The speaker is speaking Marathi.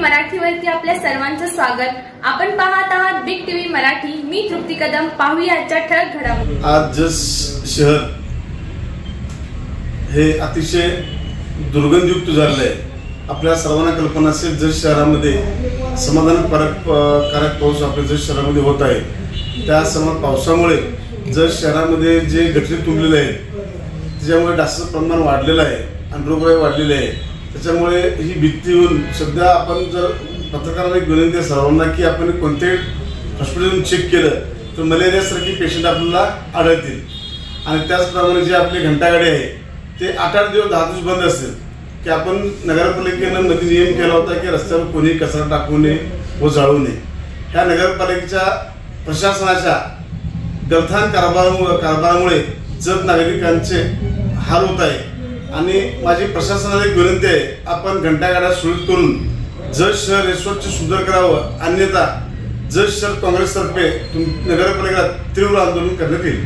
मराठीवरती आपल्या सर्वांचं स्वागत. आपण पाहत आहात बिग टीव्ही मराठी. मी तृप्ती कदम. पाहूया आजच्या ठळक घडामोडी. आज जस शहर हे अतिशय दुर्गंधयुक्त झालेलं आहे आपल्या सर्वांना कल्पना असेल जस शहरामध्ये समाधानकारक कारक पाऊस आपल्या जस शहरामध्ये होत आहे त्या समान पावसामुळे जस शहरामध्ये जे गटरी तुंबलेले आहेत त्याच्यामुळे डासाचं प्रमाण वाढलेलं आहे आणि रोगराई वाढलेली आहे. त्याच्यामुळे ही भीती होऊन सध्या आपण जर पत्रकारांना एक विनंती आहे सर्वांना की आपण कोणत्याही हॉस्पिटलमध्ये चेक केलं तर मलेरियासारखी पेशंट आपल्याला आढळतील. आणि त्याचप्रमाणे जे आपली घंटागाडी आहे ते आठ आठ दिवस दहा दिवस बंद असेल की आपण नगरपालिकेनं मध्ये नियम केला होता की रस्त्यावर कोणी कचरा टाकू नये व जाळू नये. ह्या नगरपालिकेच्या प्रशासनाच्या गलथान कारभारामुळे कारभारामुळे जत नागरिकांचे हाल होत आहे. आणि माझी प्रशासनाला एक विनंती आहे आपण घंटागाडा सुरू करून जत शहर हे स्वच्छ सुंदर करावं. अन्यथा जत शहर काँग्रेसतर्फे तुम नगरपालिकेला तीव्र आंदोलन करण्यात येईल.